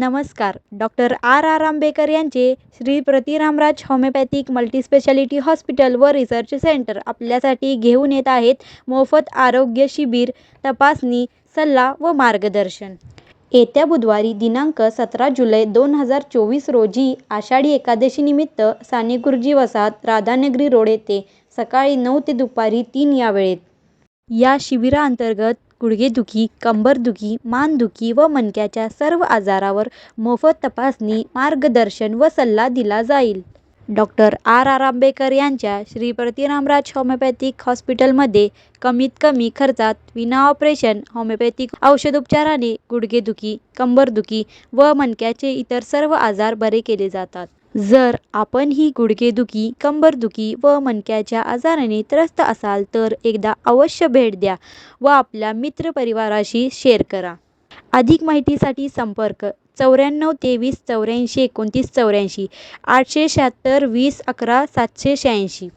नमस्कार. Doctor R R Ambekar यांचे Shri Pratiramraj homeopathic multispeciality hospital व रिसर्च सेंटर आपल्यासाठी घेऊन येत आहेत मोफत आरोग्य शिबिर तपासणी सल्ला व मार्गदर्शन. येत्या बुधवारी दिनांक सतरा जुलै दोन हजार चोवीस रोजी आषाढी एकादशीनिमित्त साने गुरुजी वसाहत राधानगरी रोड येथे सकाळी नऊ ते दुपारी तीन या वेळेत. या शिबिराअंतर्गत गुडघेदुखी कंबरदुखी मानदुखी व मणक्याच्या सर्व आजारावर मोफत तपासणी मार्गदर्शन व सल्ला दिला जाईल. Doctor R. आर. आंबेकर यांच्या श्री. प्रतिरामराज होमिओपॅथिक हॉस्पिटलमध्ये कमीत कमी खर्चात विना ऑपरेशन होमिओपॅथिक औषधोपचाराने गुडघेदुखी कंबरदुखी व मणक्याचे इतर सर्व आजार बरे केले जातात. जर आपण ही गुडघेदुखी कंबरदुखी व मणक्याच्या आजाराने त्रस्त असाल तर एकदा अवश्य भेट द्या व आपल्या मित्रपरिवाराशी शेअर करा. अधिक माहितीसाठी संपर्क चौऱ्याण्णव तेवीस चौऱ्याऐंशी एकोणतीस चौऱ्याऐंशी आठशे शहात्तर वीस अकरा सातशे शहाऐंशी.